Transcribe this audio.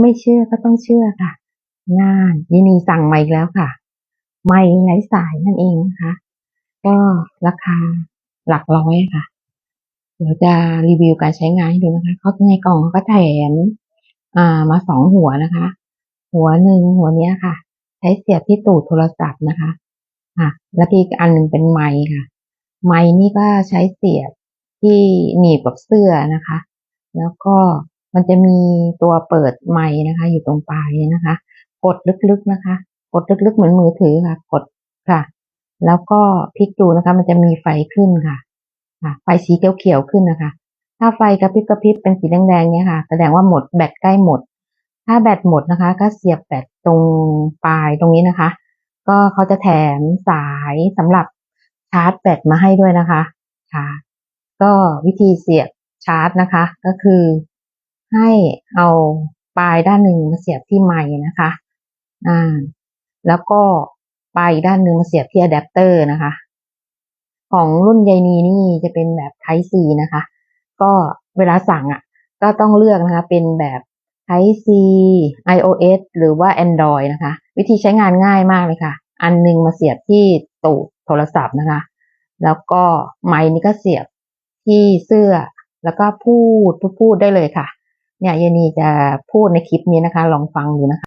ไม่เชื่อก็ต้องเชื่อค่ะงานยินีสั่งมาอีกแล้วค่ะ ไม่ไร้สายนั่นเองนะคะ ก็ราคาหลักร้อยค่ะ เดี๋ยวจะรีวิวการใช้งานให้ดูนะคะเขาในกล่องเขาก็แถมอ่ามาสองหัวนะคะ หัวหนึ่งหัวเนี้ยค่ะ ใช้เสียบที่ตูดโทรศัพท์นะคะค่ะแล้วอีกอันหนึ่งเป็นไมค์ค่ะ ไมค์นี่ก็ใช้เสียบที่หนีบกับเสื้อนะคะ แล้วก็ มันจะมีตัวเปิดไมค์นะคะ อยู่ตรงปลายนะคะ กดลึกๆนะคะ กดลึกๆเหมือนมือถือค่ะ กดค่ะ แล้วก็พลิกดูนะคะ มันจะมีไฟขึ้นค่ะ ค่ะ ไฟสีเขียวๆขึ้นนะคะ ถ้าไฟกระพริบกระพริบเป็นสีแดงๆเนี่ยค่ะ แสดงว่าหมดแบตใกล้หมด ถ้าแบตหมดนะคะ ก็เสียบแบตตรงปลายตรงนี้นะคะ ก็เขาจะแถมสายสำหรับชาร์จแบตมาให้ด้วยนะคะ ค่ะ ก็วิธีเสียบชาร์จนะคะ ก็คือ ให้เอาปลายด้านหนึ่งมาเสียบที่ไม้นะคะอ่าแล้วก็ปลายด้านหนึ่งมาเสียบที่อะแดปเตอร์นะคะ ของรุ่นยายนีนี่จะเป็นแบบ Type C นะคะ ก็เวลาสั่งอะ ก็ต้องเลือกนะคะเป็นแบบ Type C iOS หรือว่า Android นะคะ วิธีใช้งานง่ายมากเลยค่ะ อันหนึงมาเสียบที่ตูดโทรศัพท์นะคะ แล้วก็ไมค์นี่ก็เสียบที่เสื้อ แล้วก็พูดพูดพูดได้เลยค่ะ เนี่ยยายนีจะพูดในคลิปนี้นะคะ ลองฟังดูนะคะ